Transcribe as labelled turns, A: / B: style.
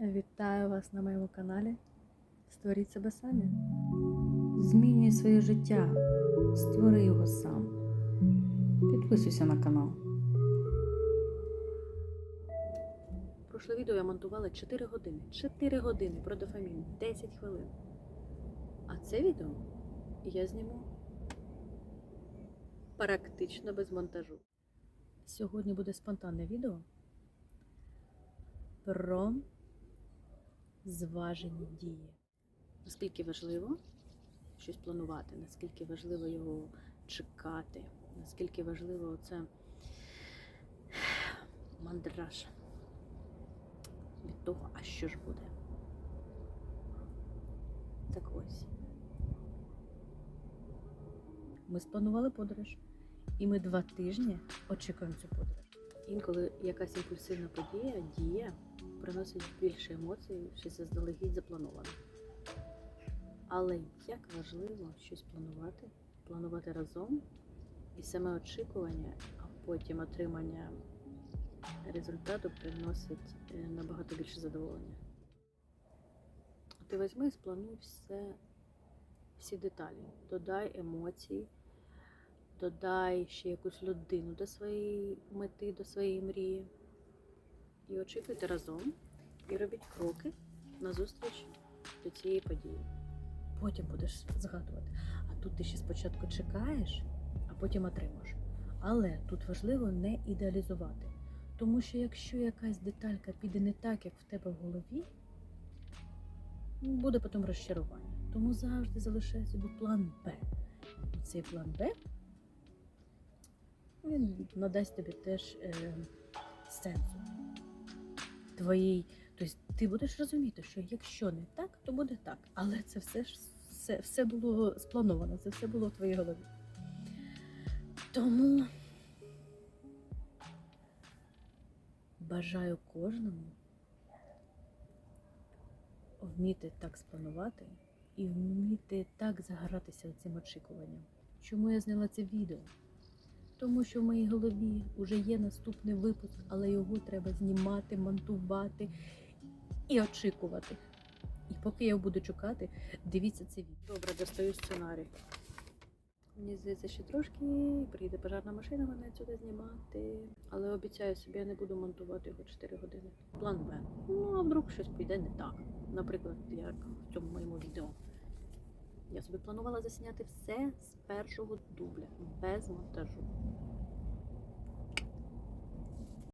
A: Вітаю вас на моєму каналі. Створіть себе самі. Змінюй своє життя. Створи його сам. Підписуйся на канал. Прошле відео я монтувала 4 години. 4 години про дофамін, 10 хвилин. А це відео я зніму практично без монтажу. Сьогодні буде спонтанне відео про зважені дії. Наскільки важливо щось планувати, наскільки важливо його чекати, наскільки важливо це мандраж від того, а що ж буде. Так ось. Ми спланували подорож, і ми два тижні очікуємо цю подорож. Інколи якась імпульсивна подія, дія приносить більше емоцій, що заздалегідь заплановано. Але як важливо щось планувати, планувати разом, і саме очікування, а потім отримання результату приносить е, набагато більше задоволення. Ти візьми і сплануй все, всі деталі, додай емоцій, додай ще якусь людину до своєї мети, до своєї мрії. І очікуйте разом і робіть кроки назустріч до цієї події. Потім будеш згадувати. А тут ти ще спочатку чекаєш, а потім отримаєш. Але тут важливо не ідеалізувати. Тому що якщо якась деталька піде не так, як в тебе в голові, буде потім розчарування. Тому завжди залишай собі план Б. Цей план Б він надасть тобі теж е, сенсу твоїй. Тобто ти будеш розуміти, що якщо не так, то буде так. Але це все ж все, все було сплановано, це все було в твоїй голові. Тому бажаю кожному вміти так спланувати і вміти так загратися цим очікуванням. Чому я зняла це відео? Тому що в моїй голові вже є наступний випуск, але його треба знімати, монтувати і очікувати. І поки я його буду чекати, дивіться це відео. Добре, достаю сценарій. Мені здається, ще трошки приїде пожарна машина мене сюди знімати. Але обіцяю собі, я не буду монтувати його 4 години. План Б. Ну, а вдруг щось піде не так. Наприклад, як в цьому моєму відео. Я собі планувала засняти все з першого дубля, без монтажу.